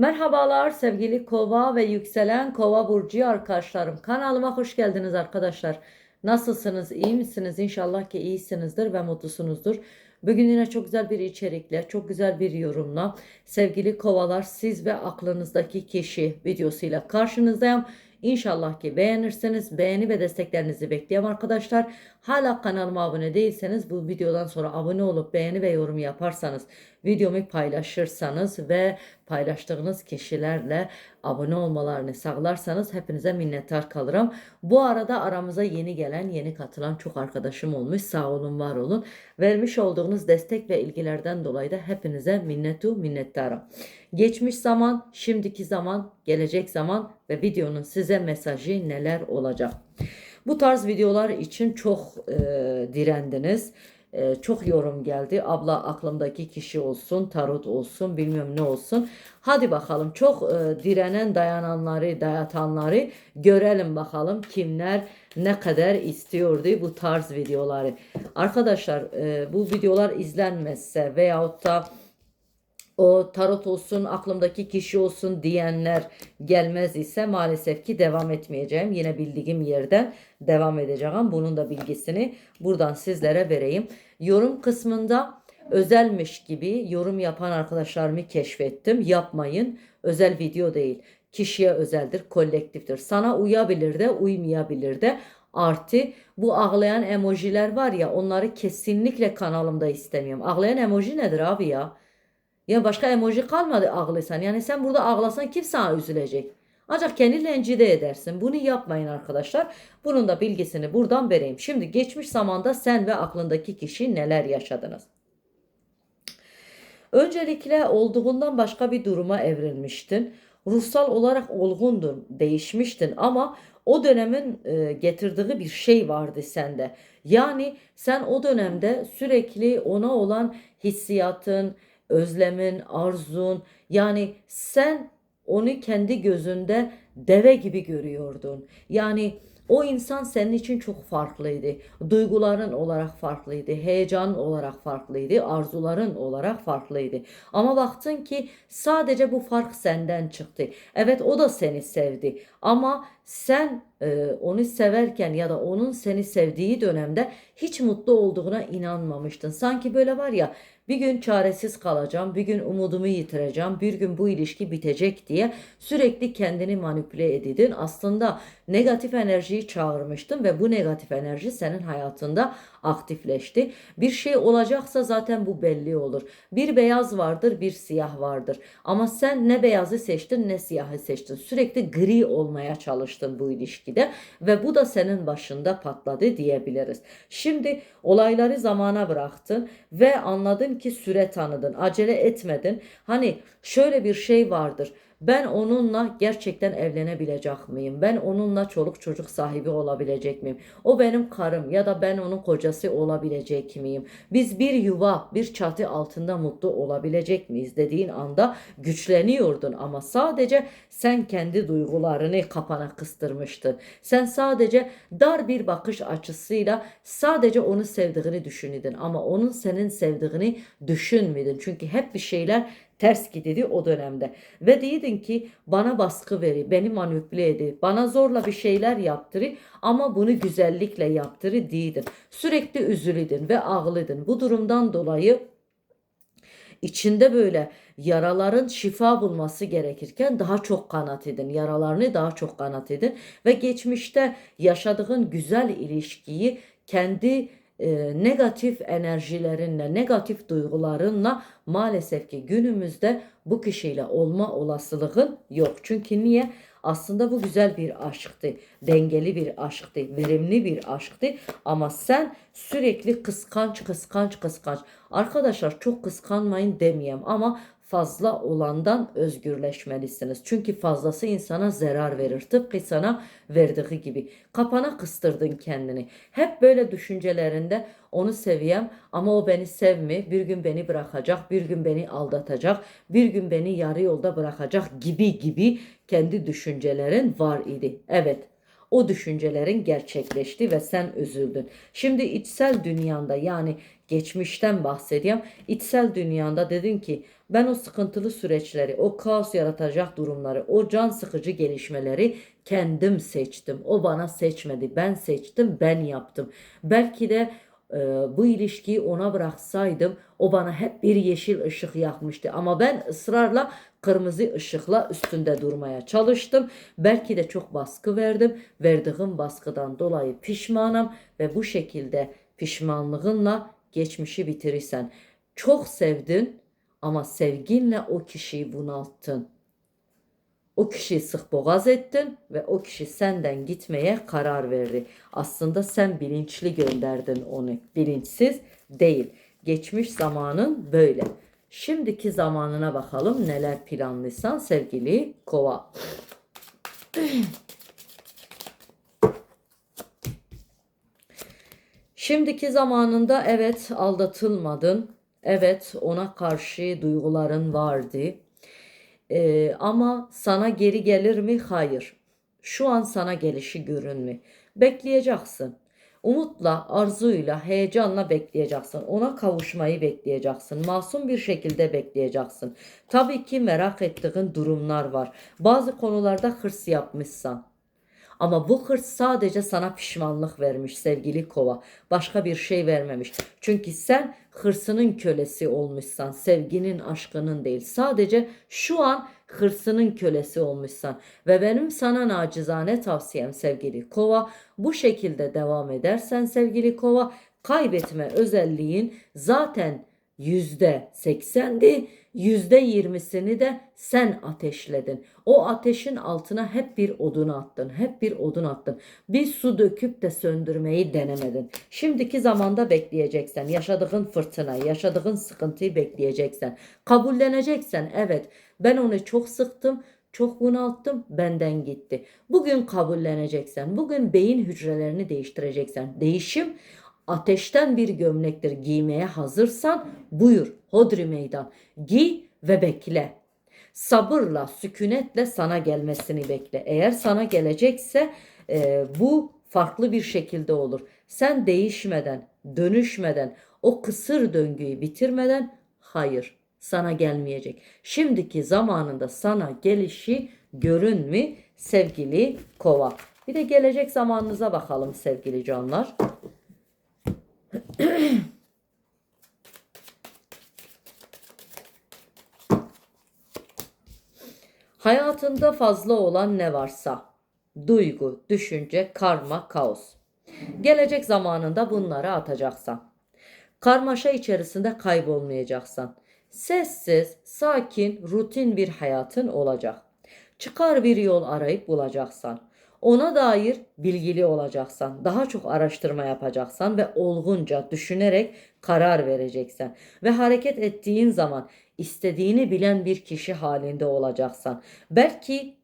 Merhabalar sevgili kova ve yükselen kova burcu arkadaşlarım. Kanalıma hoş geldiniz arkadaşlar. Nasılsınız? İyi misiniz? İnşallah ki iyisinizdir ve mutlusunuzdur. Bugün yine çok güzel bir içerikle, çok güzel bir yorumla sevgili kovalar siz ve aklınızdaki kişi videosuyla karşınızdayım. İnşallah ki beğenirseniz beğeni ve desteklerinizi bekliyorum arkadaşlar. Hala kanalıma abone değilseniz bu videodan sonra abone olup beğeni ve yorum yaparsanız, videomu paylaşırsanız ve paylaştığınız kişilerle abone olmalarını sağlarsanız hepinize minnettar kalırım. Bu arada aramıza yeni gelen, yeni katılan çok arkadaşım olmuş. Sağ olun, var olun. Vermiş olduğunuz destek ve ilgilerden dolayı da hepinize minnetu minnettarım. Geçmiş zaman, şimdiki zaman, gelecek zaman ve videonun size mesajı neler olacak? Bu tarz videolar için çok e, direndiniz. E, çok yorum geldi. Abla aklımdaki kişi olsun, tarot olsun, bilmiyorum ne olsun. Hadi bakalım çok e, direnen, dayananları, dayatanları görelim bakalım kimler ne kadar istiyordu bu tarz videoları. Arkadaşlar e, bu videolar izlenmezse veyahut da o tarot olsun, aklımdaki kişi olsun diyenler gelmez ise maalesef ki devam etmeyeceğim. Yine bildiğim yerden devam edeceğim. Bunun da bilgisini buradan sizlere vereyim. Yorum kısmında özelmiş gibi yorum yapan arkadaşlarımı keşfettim. Yapmayın. Özel video değil. Kişiye özeldir, kolektiftir. Sana uyabilir de, uymayabilir de. Artı bu ağlayan emojiler var ya onları kesinlikle kanalımda istemiyorum. Ağlayan emoji nedir abi ya? Ya başka emoji kalmadı ağlıysan. Yani sen burada ağlasan kim sana üzülecek? Ancak kendi rencide edersin. Bunu yapmayın arkadaşlar. Bunun da bilgisini buradan vereyim. Şimdi geçmiş zamanda sen ve aklındaki kişi neler yaşadınız? Öncelikle olduğundan başka bir duruma evrilmiştin. Ruhsal olarak olgundun, değişmiştin ama o dönemin e, getirdiği bir şey vardı sende. Yani sen o dönemde sürekli ona olan hissiyatın, özlemin, arzun yani sen onu kendi gözünde deve gibi görüyordun. Yani o insan senin için çok farklıydı. Duyguların olarak farklıydı, heyecan olarak farklıydı, arzuların olarak farklıydı. Ama baktın ki sadece bu fark senden çıktı. Evet o da seni sevdi ama sen e, onu severken ya da onun seni sevdiği dönemde hiç mutlu olduğuna inanmamıştın. Sanki böyle var ya bir gün çaresiz kalacağım, bir gün umudumu yitireceğim, bir gün bu ilişki bitecek diye sürekli kendini manipüle edildin. Aslında negatif enerjiyi çağırmıştın ve bu negatif enerji senin hayatında aktifleşti. Bir şey olacaksa zaten bu belli olur. Bir beyaz vardır, bir siyah vardır. Ama sen ne beyazı seçtin ne siyahı seçtin. Sürekli gri olmaya çalıştın bu ilişkide ve bu da senin başında patladı diyebiliriz. Şimdi olayları zamana bıraktın ve anladın ki süre tanıdın. Acele etmedin. Hani şöyle bir şey vardır. Ben onunla gerçekten evlenebilecek miyim? Ben onunla çoluk çocuk sahibi olabilecek miyim? O benim karım ya da ben onun kocası olabilecek miyim? Biz bir yuva, bir çatı altında mutlu olabilecek miyiz dediğin anda güçleniyordun ama sadece sen kendi duygularını kapana kıstırmıştın. Sen sadece dar bir bakış açısıyla sadece onu sevdiğini düşünürdün ama onun senin sevdiğini düşünmedin. Çünkü hep bir şeyler ters gidildi o dönemde. Ve dedin ki bana baskı veri, beni manipüle edi, bana zorla bir şeyler yaptırı ama bunu güzellikle yaptırı değildin. Sürekli üzülüdün ve ağlıdın. Bu durumdan dolayı içinde böyle yaraların şifa bulması gerekirken daha çok kanat edin. Yaralarını daha çok kanat edin. Ve geçmişte yaşadığın güzel ilişkiyi kendi e, negatif enerjilerinle, negatif duygularınla maalesef ki günümüzde bu kişiyle olma olasılığın yok. Çünkü niye? Aslında bu güzel bir aşktı, dengeli bir aşktı, verimli bir aşktı ama sen sürekli kıskanç, kıskanç, kıskanç. Arkadaşlar çok kıskanmayın demeyeyim ama fazla olandan özgürleşmelisiniz. Çünkü fazlası insana zarar verir. Tıpkı sana verdiği gibi. Kapana kıstırdın kendini. Hep böyle düşüncelerinde onu seviyem ama o beni sevmi. Bir gün beni bırakacak, bir gün beni aldatacak, bir gün beni yarı yolda bırakacak gibi gibi kendi düşüncelerin var idi. Evet o düşüncelerin gerçekleşti ve sen üzüldün. Şimdi içsel dünyanda yani geçmişten bahsediyorum. İçsel dünyanda dedin ki Ben o sıkıntılı süreçleri, o kaos yaratacak durumları, o can sıkıcı gelişmeleri kendim seçtim. O bana seçmedi. Ben seçtim, ben yaptım. Belki de e, bu ilişkiyi ona bıraksaydım o bana hep bir yeşil ışık yakmıştı. Ama ben ısrarla kırmızı ışıkla üstünde durmaya çalıştım. Belki de çok baskı verdim. Verdiğim baskıdan dolayı pişmanım ve bu şekilde pişmanlığınla geçmişi bitirirsen. Çok sevdin ama sevginle o kişiyi bunalttın. O kişiyi sık boğaz ettin ve o kişi senden gitmeye karar verdi. Aslında sen bilinçli gönderdin onu. Bilinçsiz değil. Geçmiş zamanın böyle. Şimdiki zamanına bakalım neler planlıysan sevgili kova. Şimdiki zamanında evet aldatılmadın. Evet ona karşı duyguların vardı. Ee, ama sana geri gelir mi? Hayır. Şu an sana gelişi görünmüyor. Bekleyeceksin. Umutla, arzuyla, heyecanla bekleyeceksin. Ona kavuşmayı bekleyeceksin. Masum bir şekilde bekleyeceksin. Tabii ki merak ettiğin durumlar var. Bazı konularda hırs yapmışsan. Ama bu hırs sadece sana pişmanlık vermiş sevgili kova. Başka bir şey vermemiş. Çünkü sen hırsının kölesi olmuşsan. Sevginin, aşkının değil. Sadece şu an hırsının kölesi olmuşsan. Ve benim sana nacizane tavsiyem sevgili kova. Bu şekilde devam edersen sevgili kova kaybetme özelliğin zaten yüzde seksendi. Yüzde yirmisini de sen ateşledin. O ateşin altına hep bir odun attın. Hep bir odun attın. Bir su döküp de söndürmeyi denemedin. Şimdiki zamanda bekleyeceksen. Yaşadığın fırtınayı, yaşadığın sıkıntıyı bekleyeceksen. Kabulleneceksen. Evet ben onu çok sıktım. Çok bunalttım, benden gitti. Bugün kabulleneceksen, bugün beyin hücrelerini değiştireceksen. Değişim ateşten bir gömlektir giymeye hazırsan buyur hodri meydan giy ve bekle. Sabırla, sükunetle sana gelmesini bekle. Eğer sana gelecekse e, bu farklı bir şekilde olur. Sen değişmeden, dönüşmeden, o kısır döngüyü bitirmeden hayır sana gelmeyecek. Şimdiki zamanında sana gelişi görün mü sevgili kova. Bir de gelecek zamanınıza bakalım sevgili canlar. Hayatında fazla olan ne varsa duygu, düşünce, karma, kaos. Gelecek zamanında bunları atacaksan. Karmaşa içerisinde kaybolmayacaksan. Sessiz, sakin, rutin bir hayatın olacak. Çıkar bir yol arayıp bulacaksan. Ona dair bilgili olacaksan, daha çok araştırma yapacaksan ve olgunca düşünerek karar vereceksen ve hareket ettiğin zaman istediğini bilen bir kişi halinde olacaksan. Belki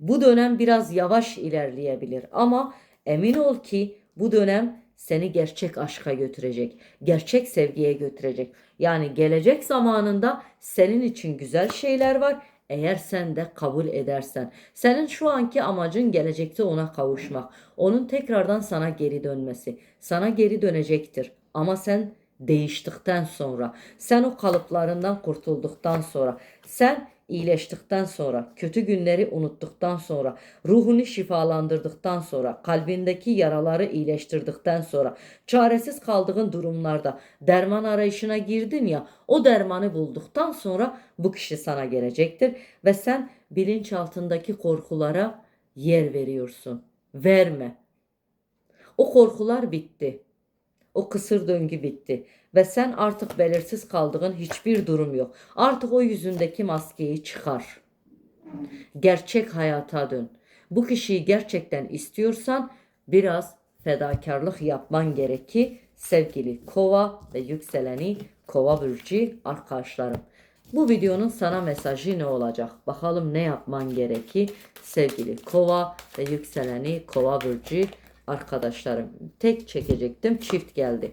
bu dönem biraz yavaş ilerleyebilir ama emin ol ki bu dönem seni gerçek aşka götürecek, gerçek sevgiye götürecek. Yani gelecek zamanında senin için güzel şeyler var eğer sen de kabul edersen. Senin şu anki amacın gelecekte ona kavuşmak. Onun tekrardan sana geri dönmesi. Sana geri dönecektir. Ama sen değiştikten sonra, sen o kalıplarından kurtulduktan sonra, sen iyileştikten sonra, kötü günleri unuttuktan sonra, ruhunu şifalandırdıktan sonra, kalbindeki yaraları iyileştirdikten sonra, çaresiz kaldığın durumlarda derman arayışına girdin ya, o dermanı bulduktan sonra bu kişi sana gelecektir ve sen bilinçaltındaki korkulara yer veriyorsun. Verme. O korkular bitti. O kısır döngü bitti ve sen artık belirsiz kaldığın hiçbir durum yok. Artık o yüzündeki maskeyi çıkar. Gerçek hayata dön. Bu kişiyi gerçekten istiyorsan biraz fedakarlık yapman gerekir sevgili kova ve yükseleni kova burcu arkadaşlarım. Bu videonun sana mesajı ne olacak? Bakalım ne yapman gerekir sevgili kova ve yükseleni kova burcu arkadaşlarım. Tek çekecektim çift geldi.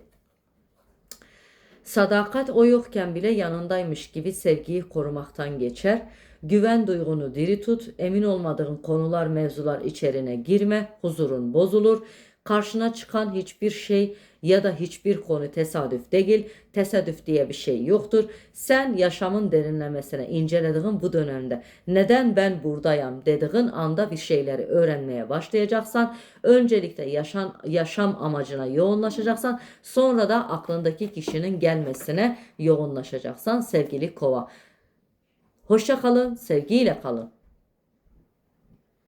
Sadakat o yokken bile yanındaymış gibi sevgiyi korumaktan geçer. Güven duygunu diri tut, emin olmadığın konular, mevzular içerine girme, huzurun bozulur. Karşına çıkan hiçbir şey ya da hiçbir konu tesadüf değil. Tesadüf diye bir şey yoktur. Sen yaşamın derinlemesine incelediğin bu dönemde neden ben buradayım dediğin anda bir şeyleri öğrenmeye başlayacaksan öncelikle yaşam, yaşam amacına yoğunlaşacaksan sonra da aklındaki kişinin gelmesine yoğunlaşacaksan sevgili kova. Hoşça kalın, sevgiyle kalın.